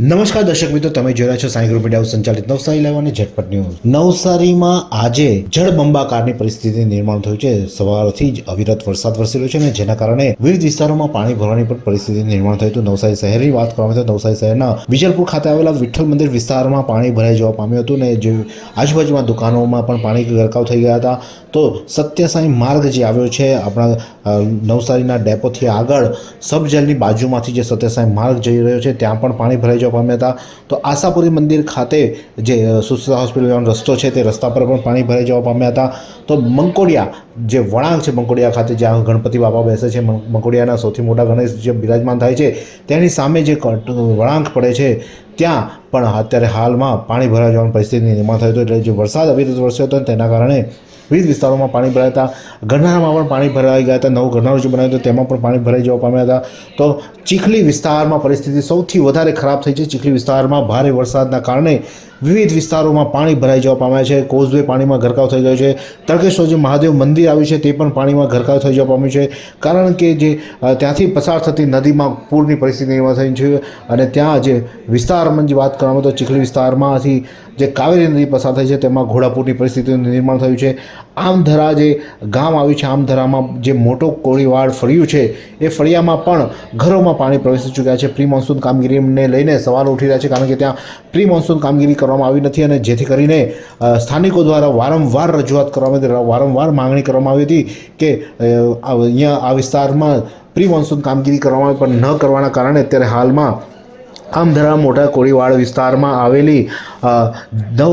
નમસ્કાર દર્શક મિત્રો, તમે જોઈ રહ્યા છો સાંઈ ગ્રુપ મીડિયા સંચાલિત નવસારી લાઈવ અને ઝટપટ ન્યૂઝ. નવસારીમાં આજે જળબંબાકારની પરિસ્થિતિ નિર્માણ થયું છે. સવારથી જ અવિરત વરસાદ વરસેલો છે અને જેના કારણે વિવિધ વિસ્તારોમાં પાણી ભરવાની પણ પરિસ્થિતિ નિર્માણ થયું હતું. નવસારી શહેરની વાત કરવામાં તો નવસારી શહેરના વિજલપુર ખાતે આવેલા વિઠ્ઠલ મંદિર વિસ્તારમાં પાણી ભરાઈ જવા પામ્યું હતું ને જે આજુબાજુમાં દુકાનોમાં પણ પાણી ગરકાવ થઈ ગયા હતા. તો સત્યસાઈ માર્ગ જે આવ્યો છે, આપણા નવસારીના ડેપોથી આગળ સબજેલની બાજુમાંથી જે સત્યસાઈ માર્ગ જઈ રહ્યો છે, ત્યાં પણ પાણી ભરાઈ જવા પામ્યા હતા તો આશાપુરી મંદિર ખાતે જે સુસ્તા હોસ્પિટલ જવાનો રસ્તો છે તે રસ્તા પર પણ પાણી ભરાઈ જવા પામ્યા હતા. તો મંકોડિયા, જે વળાંક છે મંકોડિયા ખાતે, જ્યાં ગણપતિ બાપા બેસે છે મંકોડિયાના સૌથી મોટા ગણેશ જે બિરાજમાન થાય છે, તેની સામે જે વળાંક પડે છે, ત્યાં પણ અત્યારે હાલમાં પાણી ભરાઈ જવાની પરિસ્થિતિ નિર્માણ થયું હતું. એટલે જે વરસાદ અવિરત વરસ્યો હતો તેના કારણે વિવિધ વિસ્તારોમાં પાણી ભરાયા હતા. ગરનાળામાં પણ પાણી ભરાઈ ગયા હતા. નવું ગરનાળું જે બનાવ્યું હતું, તેમાં પણ પાણી ભરાઈ જવા પામ્યા હતા. તો ચીખલી વિસ્તારમાં પરિસ્થિતિ સૌથી વધારે ખરાબ થઈ છે. ચીખલી વિસ્તારમાં ભારે વરસાદના કારણે વિવિધ વિસ્તારોમાં પાણી ભરાઈ જવા પામ્યા છે. કોઝવે પાણીમાં ગરકાવ થઈ ગયો છે. તળકેશ્વર જે મહાદેવ મંદિર આવ્યું છે, તે પણ પાણીમાં ગરકાવ થઈ જવા પામ્યું છે. કારણ કે જે ત્યાંથી પસાર થતી નદીમાં પૂરની પરિસ્થિતિ નિર્માણ થઈ છે અને ત્યાં જે વિસ્તારમાં જે વાત કરવામાં તો ચીખલી વિસ્તારમાંથી જે કાવેરી નદી પસાર થઈ છે, તેમાં ઘોડાપૂરની પરિસ્થિતિનું નિર્માણ થયું છે. આમધરા જે ગામ આવ્યું છે. આમધરામાં જે મોટો કોળીવાડ ફળિયું છે, એ ફળિયામાં પણ ઘરોમાં પાણી પ્રવેશી ચૂક્યા છે. પ્રી મોન્સૂન કામગીરીને લઈને સવાલો ઉઠી રહ્યા છે, કારણ કે ત્યાં પ્રી મોન્સૂન કામગીરી કરવામાં આવી નથી અને જેથી કરીને સ્થાનિકો દ્વારા વારંવાર રજૂઆત કરવામાં આવી વારંવાર માંગણી કરવામાં આવી હતી કે અહીંયા આ વિસ્તારમાં પ્રી મોન્સૂન કામગીરી કરવામાં આવી પણ ન કરવાના કારણે અત્યારે હાલમાં આમધરા મોટા કોળીવાડ વિસ્તારમાં આવેલી નવ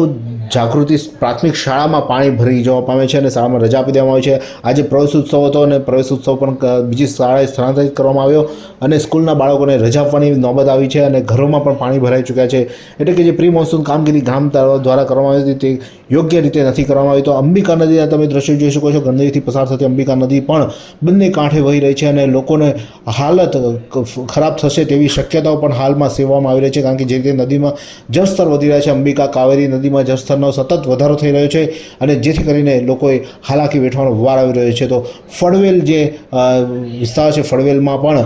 જાગૃતિ પ્રાથમિક શાળામાં પાણી ભરી જવા પામે છે અને શાળામાં રજા આપી દેવામાં આવી છે. આજે પ્રવેશ ઉત્સવ હતો અને પ્રવેશ ઉત્સવ પણ બીજી શાળાએ સ્થળાંતરિત કરવામાં આવ્યો અને સ્કૂલના બાળકોને રજા આપવાની નોબત આવી છે અને ઘરોમાં પણ પાણી ભરાઈ ચૂક્યા છે. એટલે કે જે પ્રી મોન્સૂન કામગીરી ગામ દ્વારા કરવામાં આવી હતી તે યોગ્ય રીતે નથી કરવામાં આવી. તો અંબિકા નદીના તમે દ્રશ્યો જોઈ શકો છો, ગંદકીથી પસાર થતી અંબિકા નદી પણ બંને કાંઠે વહી રહી છે અને લોકોને હાલત ખરાબ થશે તેવી શક્યતાઓ પણ હાલમાં સેવવામાં આવી રહી છે, કારણ કે જે રીતે નદીમાં જળસ્તર વધી રહ્યા છે, અંબિકા કાવેરી નદીમાં જળસ્તરનો સતત વધારો થઈ રહ્યો છે અને જેથી કરીને લોકોએ હાલાકી વેઠવાનો વાર આવી રહ્યો છે. તો ફળવેલ જે વિસ્તાર છે ફળવેલમાં પણ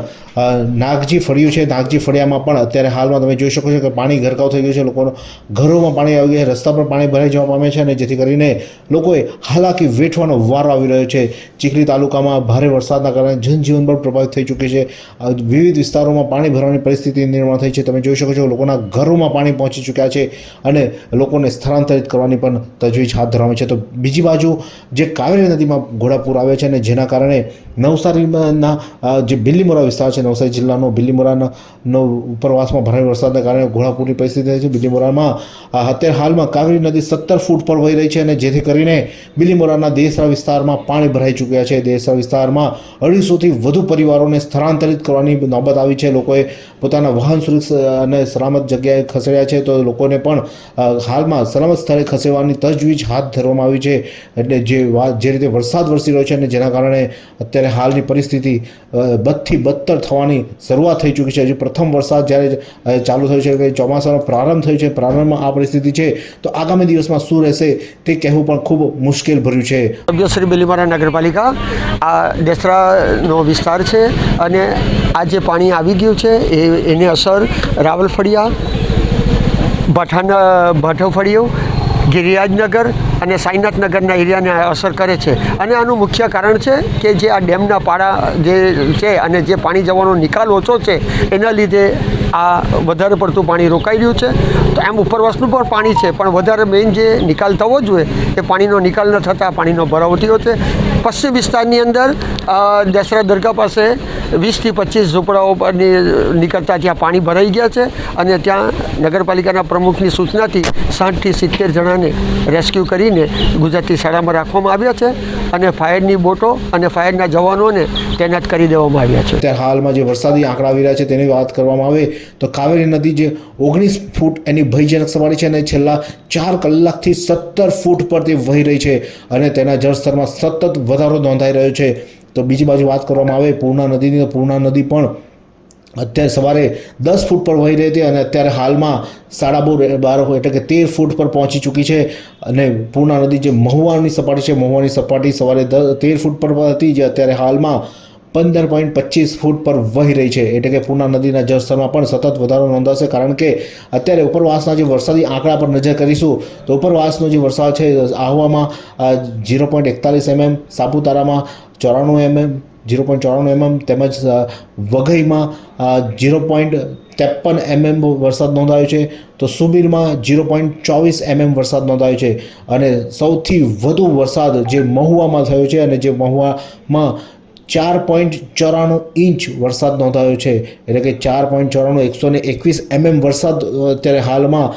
નાગજી ફળિયું છે. નાગજી ફળિયામાં પણ અત્યારે હાલમાં તમે જોઈ શકો છો કે પાણી ગરકાવ થઈ ગયું છે. લોકોનો ઘરોમાં પાણી આવી ગયા છે. રસ્તા પર પાણી ભરાઈ જવા પામે છે અને જેથી કરીને લોકોએ હાલાકી વેઠવાનો વારો આવી રહ્યો છે. ચીખલી તાલુકામાં ભારે વરસાદના કારણે જનજીવન પણ પ્રભાવિત થઈ ચૂકી છે. વિવિધ વિસ્તારોમાં પાણી ભરવાની પરિસ્થિતિ નિર્માણ થઈ છે. તમે જોઈ શકો છો લોકોના ઘરોમાં પાણી પહોંચી ચૂક્યા છે અને લોકોને સ્થળાંતરિત કરવાની પણ તજવીજ હાથ ધરવામાં છે. તો બીજી બાજુ જે કાવેરી નદીમાં ઘોડાપૂર આવે છે અને જેના કારણે નવસારીના જે બિલ્લીમોરા વિસ્તાર છે, નવસારી જિલ્લાનો બિલ્લીમોરાનો ઉપરવાસમાં ભારે વરસાદના કારણે ઘોડાપૂરની પરિસ્થિતિ થઈ છે. બિલ્લીમોરામાં અત્યારે હાલમાં કાવેરી નદી સત્તર ફૂટ પર વહી રહી છે અને જેથી કરીને બિલ્લીમોરાના દેસરા વિસ્તારમાં પાણી ભરાઈ ચૂક્યા છે. દેસરા વિસ્તારમાં અઢીસોથી વધુ પરિવારોને સ્થળાંતરિત કરવાની નોબત આવી છે. લોકોએ પોતાના વાહન સુરક્ષા અને સલામત જગ્યાએ ખસેડ્યા છે. તો લોકોને પણ હાલમાં સલામત સ્થળે ખસેડવાની તજવીજ હાથ ધરવામાં આવી છે. એટલે જે જે રીતે વરસાદ વરસી રહ્યો છે અને જેના કારણે અત્યારે હાલની પરિસ્થિતિ બદથી બદતર થવાની શરૂઆત થઈ ચૂકી છે. હજી પ્રથમ વરસાદ જ્યારે ચાલુ થયો છે કે ચોમાસાનો પ્રારંભ થયો છે, પ્રારંભમાં આ પરિસ્થિતિ છે. તો આગામી દિવસમાં શું રહેશે તે કહેવું પણ ખૂબ મુશ્કેલ ભર્યું છે સભ્યશ્રી બેલીમારા નગરપાલિકા, આ દેસરાનો વિસ્તાર છે અને આ જે પાણી આવી ગયું છે એ, એની અસર રાવલફળિયા ભઠાન ભઠોફળિયું ગિરિરાજનગર અને સાઈનાથનગરના એરિયાને અસર કરે છે. અને આનું મુખ્ય કારણ છે કે જે આ ડેમના પાડા જે છે અને જે પાણી જવાનો નિકાલ ઓછો છે, એના લીધે આ વધારે પડતું પાણી રોકાઈ રહ્યું છે. તો એમ ઉપરવાસનું પણ પાણી છે, પણ વધારે મેઇન જે નિકાલ થવો જોઈએ, એ પાણીનો નિકાલ ન થતાં પાણીનો ભરાવ થયો છે. પશ્ચિમ વિસ્તારની અંદર અ, દરગાહ પાસે વીસથી પચીસ ઝૂંપડાઓ પરની નીકળતા ત્યાં પાણી ભરાઈ ગયા છે અને ત્યાં નગરપાલિકાના પ્રમુખની સૂચનાથી સાઠથી સિત્તેર જણાને રેસ્ક્યુ કરીને ગુજરાતી શાળામાં રાખવામાં આવ્યા છે અને ફાયરની બોટો અને ફાયરના જવાનોને તૈનાત કરી દેવામાં આવ્યા છે. અત્યારે હાલમાં જે વરસાદી આંકડા આવી રહ્યા છે તેની વાત કરવામાં આવે તો કાવેરી નદી જે ઓગણીસ ફૂટ એની ભયજનક સવારી છે અને છેલ્લા ચાર કલાકથી સત્તર ફૂટ પર તે વહી રહી છે અને તેના જળસ્તરમાં સતત વધારો નોંધાઈ રહ્યો છે. તો બીજી બાજુ વાત કરવામાં આવે, પૂર્ણા નદીની, તો પૂર્ણા નદી પણ અત્યારે સવારે દસ ફૂટ પર વહી રહી હતી અને અત્યારે હાલમાં સાડા બહુ બાર એટલે કે તેર ફૂટ પર પહોંચી ચૂકી છે. અને પૂર્ણા નદી જે મહુવાની સપાટી છે, મહુવાની સપાટી સવારે દ, તેર ફૂટ પર હતી, જે અત્યારે હાલમાં પંદર પોઈન્ટ પચીસ ફૂટ પર વહી રહી છે. એટલે કે પૂના નદીના જળસ્તરમાં પણ સતત વધારો નોંધાશે, કારણ કે અત્યારે ઉપરવાસના જે વરસાદી આંકડા પર નજર કરીશું, તો ઉપરવાસનો જે વરસાદ છે, આહવામાં ઝીરો પોઈન્ટ એકતાલીસ એમએમ, સાપુતારામાં ચોરાણું એમએમ, ઝીરો પોઈન્ટ ચોરાણું એમએમ, તેમજ વઘઈમાં ઝીરો પોઈન્ટ ત્રેપન એમએમ વરસાદ નોંધાયો છે. તો સુબીરમાં ઝીરો પોઈન્ટ ચોવીસ એમએમ વરસાદ નોંધાયો છે. અને સૌથી વધુ વરસાદ જે મહુવામાં થયો છે અને જે મહુવામાં ચાર પોઈન્ટ ચોરાણું ઇંચ વરસાદ નોંધાયો છે. એટલે કે ચાર પોઈન્ટ ચોરાણું એકસો ને એકવીસ એમએમ વરસાદ અત્યારે હાલમાં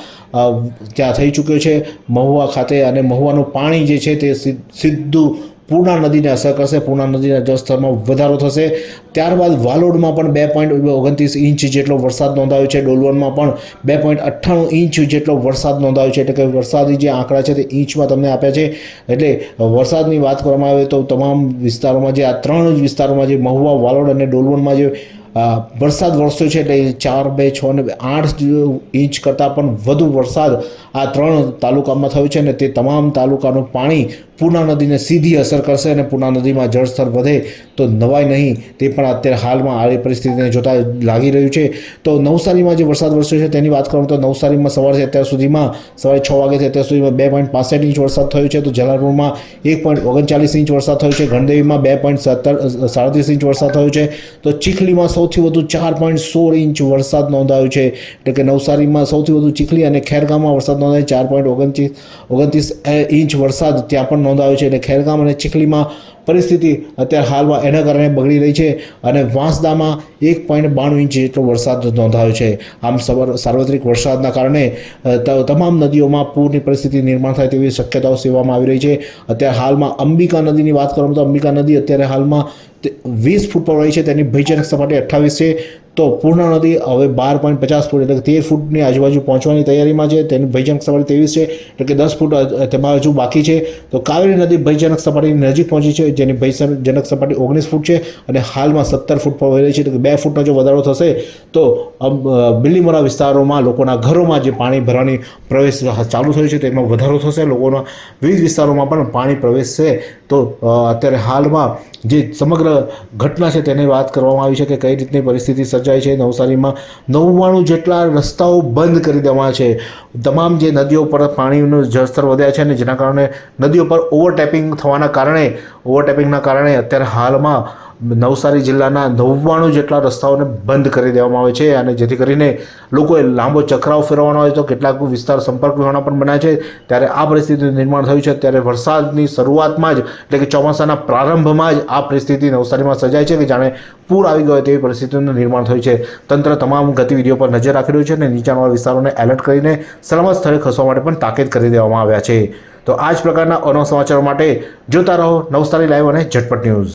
ત્યાં થઈ ચૂક્યો છે. મહુવા ખાતે અને મહુવાનું પાણી જે છે તે સીધું પૂર્ણા નદીને અસર કરશે. પૂર્ણા નદીના જળસ્તરમાં વધારો થશે. ત્યારબાદ વાલોડમાં પણ બે પોઈન્ટ ઓગણત્રીસ ઇંચ જેટલો વરસાદ નોંધાયો છે. ડોલવણમાં પણ બે પોઈન્ટ અઠ્ઠાણું ઇંચ જેટલો વરસાદ નોંધાયો છે. એટલે કે વરસાદી જે આંકડા છે તે ઇંચમાં તમને આપ્યા છે. એટલે વરસાદની વાત કરવામાં આવે તો તમામ વિસ્તારોમાં જે આ ત્રણ જ વિસ્તારોમાં જે મહુવા, વાલોડ અને ડોલવણમાં જે વરસાદ વરસ્યો છે એટલે ચાર, બે, છ ને આઠ ઇંચ કરતાં પણ વધુ વરસાદ આ ત્રણ તાલુકામાં થયો છે અને તે તમામ તાલુકાનું પાણી પૂર્ણા નદીને સીધી અસર કરશે અને પૂર્ણા નદીમાં જળસ્તર વધે તો નવાય નહીં. તે પણ અત્યારે હાલમાં આવી પરિસ્થિતિને જોતા લાગી રહ્યું છે. તો નવસારીમાં જે વરસાદ વરસ્યો છે તેની વાત કરું તો નવસારીમાં સવારથી અત્યાર સુધીમાં સવારે છ વાગ્યાથી અત્યાર સુધીમાં બે પોઈન્ટ પાસઠ ઇંચ વરસાદ થયો છે. તો જલાલપુરમાં એક પોઈન્ટ ઓગણચાલીસ ઇંચ વરસાદ થયો છે. ગણદેવીમાં બે પોઈન્ટ સત્તર સાડત્રીસ ઇંચ વરસાદ થયો છે. તો ચીખલીમાં સૌથી વધુ ચાર પોઈન્ટ સોળ ઇંચ વરસાદ નોંધાયો છે. એટલે કે નવસારીમાં સૌથી વધુ ચીખલી અને ખેરગામમાં વરસાદ નોંધાયો ચાર પોઈન્ટ ઓગણત્રીસ ઓગણત્રીસ ઇંચ વરસાદ ત્યાં પણ નોંધાયો છે. એટલે ખેરગામ અને ચીખલીમાં પરિસ્થિતિ અત્યારે હાલમાં એના કારણે બગડી રહી છે અને વાંસદામાં એક પોઈન્ટ બાણું ઇંચ જેટલો વરસાદ નોંધાયો છે. આમ સાર્વત્રિક વરસાદના કારણે તમામ નદીઓમાં પૂરની પરિસ્થિતિ નિર્માણ થાય તેવી શક્યતાઓ સેવામાં આવી રહી છે. અત્યારે હાલમાં અંબિકા નદીની વાત કરવામાં તો અંબિકા નદી અત્યારે હાલમાં વીસ ફૂટ પર રહી છે. તેની ભયજનક સપાટી અઠ્ઠાવીસ છે. તો પૂર્ણા નદી હવે બાર પોઈન્ટ પચાસ ફૂટ એટલે તેર ફૂટની આજુબાજુ પહોંચવાની તૈયારીમાં છે. તેની ભયજનક સપાટી ત્રેવીસ છે, એટલે કે દસ ફૂટ તેમાં હજુ બાકી છે. તો કાવેરી નદી ભયજનક સપાટીની નજીક પહોંચી છે, જેની ભયજનક સપાટી ઓગણીસ ફૂટ છે અને હાલમાં સત્તર ફૂટ પર વહી રહી છે, એટલે કે બે ફૂટનો જો વધારો થશે, તો બિલીમોરા વિસ્તારોમાં લોકોના ઘરોમાં જે પાણી ભરવાની પ્રવેશ ચાલુ થયું છે, તેમાં વધારો થશે. લોકોના વિવિધ વિસ્તારોમાં પણ પાણી પ્રવેશશે તો અત્યારે હાલમાં જે સમગ્ર ઘટના છે તેની વાત કરવામાં આવી છે કે કઈ રીતની પરિસ્થિતિ સર્જાઈ છે. નવસારીમાં નવ્વાણું જેટલા રસ્તાઓ બંધ કરી દેવાના છે. તમામ જે નદીઓ પર પાણીનું જળસ્તર વધ્યા છે અને જેના કારણે નદીઓ પર ઓવરટેપિંગ થવાના કારણે, ઓવરટેપિંગના કારણે અત્યારે હાલમાં નવસારી જિલ્લાના નવ્વાણું જેટલા રસ્તાઓને બંધ કરી દેવામાં આવે છે અને જેથી કરીને લોકોએ લાંબો ચક્રાવ ફેરવવાનો હોય તો કેટલાક વિસ્તાર સંપર્ક વિહોણા પણ બન્યા છે. ત્યારે આ પરિસ્થિતિનું નિર્માણ થયું છે. ત્યારે વરસાદની શરૂઆતમાં જ, એટલે કે ચોમાસાના પ્રારંભમાં જ આ પરિસ્થિતિ નવસારીમાં સર્જાય છે કે જાણે પૂર આવી ગયો તેવી પરિસ્થિતિનું નિર્માણ થયું છે. તંત્ર તમામ ગતિવિધિઓ પર નજર રાખી રહ્યું છે અને નીચાણવાળા વિસ્તારોને એલર્ટ કરીને સલામત સ્થળે ખસવા માટે પણ તાકીદ કરી દેવામાં આવ્યા છે. તો આ જ પ્રકારના અનો સમાચારો માટે જોતા રહો નવસારી લાઈવ અને ઝટપટ ન્યૂઝ.